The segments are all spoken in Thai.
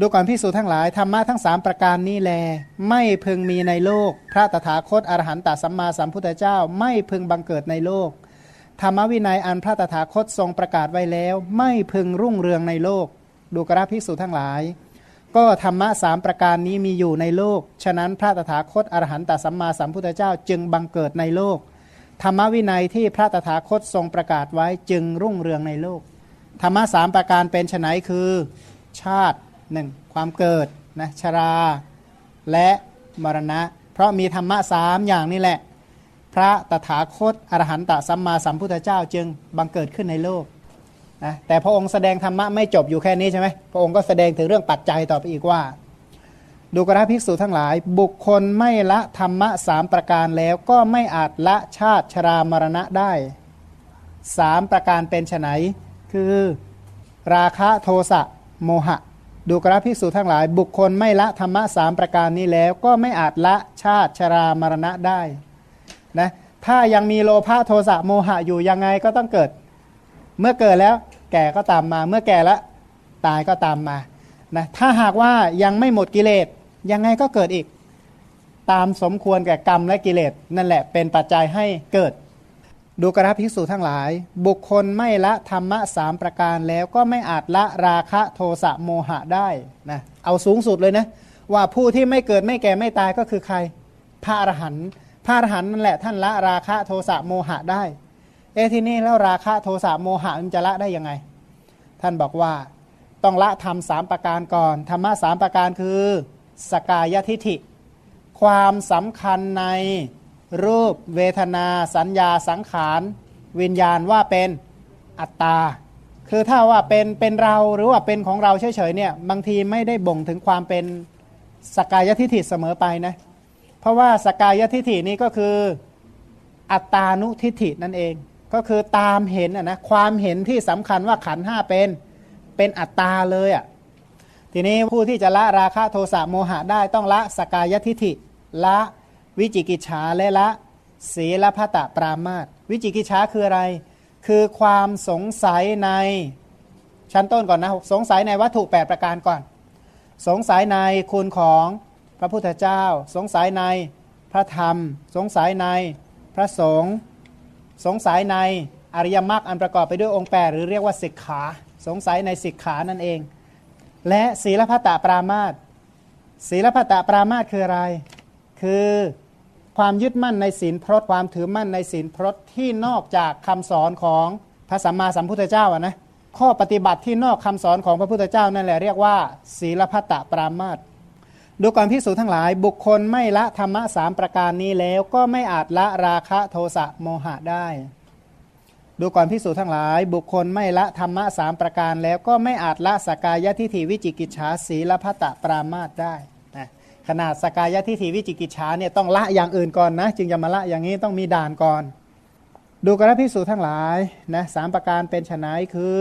ดูก่อนพิสูจทั้งหลายธรรมะทั้งสามประการนี้แล ไม่พึงมีในโลก พระตถาคตอรหันตสัมมาสัมพุทธเจ้า ไม่พึงบังเกิดในโลก ธรรมวินัยอันพระตถาคตทรงประกาศไว้แล้ว ไม่พึงรุ่งเรืองในโลก ดูกระพิสูจทั้งหลาย ก็ธรรมะสามประการนี้มีอยู่ในโลก ฉะนั้นพระตถาคตอรหันตสัมมาสัมพุทธเจ้าจึงบังเกิดในโลก ธรรมวินัยที่พระตถาคตทรงประกาศไว้จึงรุ่งเรืองในโลก ธรรมะสามประการเป็นไฉนคือ ชาติ หนึ่งความเกิดนะชราและมรณะ เพราะมีธรรมะสามอย่างนี่แหละ พระตถาคตอรหันตสัมมาสัมพุทธเจ้าจึงบังเกิดขึ้นในโลกนะแต่พระองค์แสดงธรรมะไม่จบอยู่แค่นี้ใช่ไหมพระองค์ก็แสดงถึงเรื่องปัจจัยต่อไปอีกว่า ดูกระภิกษุทั้งหลาย บุคคลไม่ละธรรมะสามประการแล้วก็ไม่อาจละชาติชรามรณะได้สามประการเป็นไฉนคือ ราคะโทสะโมหะ ดูกราภิกษุทั้งหลาย บุคคลไม่ละธรรมะสามประการนี้แล้ว ก็ไม่อาจละชาติชรามรณะได้นะถ้ายังมีโลภะโทสะโมหะอยู่ยังไงก็ต้องเกิด เมื่อเกิดแล้วแก่ก็ตามมา เมื่อแก่แล้วตายก็ตามมานะถ้าหากว่ายังไม่หมดกิเลสยังไงก็เกิดอีก ตามสมควรแก่กรรมและกิเลสนั่นแหละเป็นปัจจัยให้เกิด ดูกระภิกษุทั้งหลาย บุคคลไม่ละธรรมะสามประการแล้วก็ไม่อาจละราคะโทสะโมหะได้นะเอาสูงสุดเลยนะ ว่าผู้ที่ไม่เกิดไม่แก่ไม่ตายก็คือใคร พระอรหันต์พระอรหันต์นั่นแหละท่านละราคะโทสะโมหะได้ เอทีนี้แล้วราคะโทสะโมหะมันจะละได้ยังไง ท่านบอกว่าต้องละธรรมสามประการก่อนธรรมะสามประการคือ สกายทิฐิ ความสำคัญใน รูปเวทนาสัญญาสังขาร วิญญาณว่าเป็นอัตตา คือถ้าว่าเป็นเป็นเราหรือว่าเป็นของเราเฉยๆเนี่ยบางทีไม่ได้บ่งถึงความเป็นสกายทิฏฐิเสมอไปนะเพราะว่าสกายทิฏฐินี้ก็คืออัตตานุทิฏฐินั่นเอง ก็คือตามเห็นนะความเห็นที่สำคัญว่าขันห้าเป็นเป็นอัตตาเลยอะ่ะทีนี้ผู้ที่จะละราคะโทสะโมหะได้ต้องละสกายทิฏฐิละ วิจิกิจฉาและละศีลพัตะปรามาตวิจิกิจฉาคืออะไร คือความสงสัยในชั้นต้นก่อนนะสงสัยในวัตถุ 8 ประการก่อน สงสัยในคุณของพระพุทธเจ้า สงสัยในพระธรรม สงสัยในพระสงฆ์สงสัยในอริยมรรคอันประกอบไปด้วยองค์ 8 หรือเรียกว่าสิกขา สงสัยในสิกขานั่นเอง และศีลพัตตปรามาตศีลพัตตปรามาตคืออะไร คือ ความยึดมั่นในศีลพรตความถือมั่นในศีลพรตที่นอกจากคำสอนของพระสัมมาสัมพุทธเจ้าอะนะข้อปฏิบัติที่นอกคำสอนของพระพุทธเจ้านั่นแหละเรียกว่า ศีลพัตตปรามาตดูก่อนพิสูจทั้งหลาย บุคคลไม่ละธรรมะสามประการนี้แล้วก็ไม่อาจละราคะโทสะโมหะได้ ดูก่อนพิสูจทั้งหลาย บุคคลไม่ละธรรมะสามประการแล้วก็ไม่อาจละสกายทิฏฐิวิจิกิจฉาศีลพัตตปรามาตได้ ขนาดสกายทิฏฐิวิจิกิจฉาเนี่ยต้องละอย่างอื่นก่อนนะจึงจะมาละอย่างนี้ต้องมีด่านก่อน ดูกระพิสูจทั้งหลายนะสามประการเป็นฉนคือ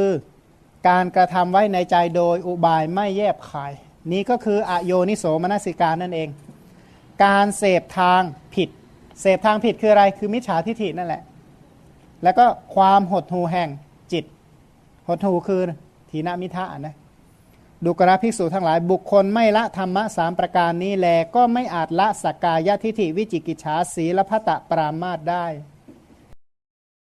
การกระทำไว้ในใจโดยอุบายไม่แยบขาย นี้ก็คืออโยนิโสมนสิการนั่นเอง การเสพทางผิด เสพทางผิดคืออะไรคือมิจฉาทิฏฐินั่นแหละ แล้วก็ความหดหูแห่งจิต หดหูคือทีนามิทะนะ ดูกราภิกษุทั้งหลายบุคคลไม่ละธรรมะสามประการนี้แลก็ไม่อาจละสักกายทิฏฐิวิจิกิจฉาสีละพัตะปรามาตได้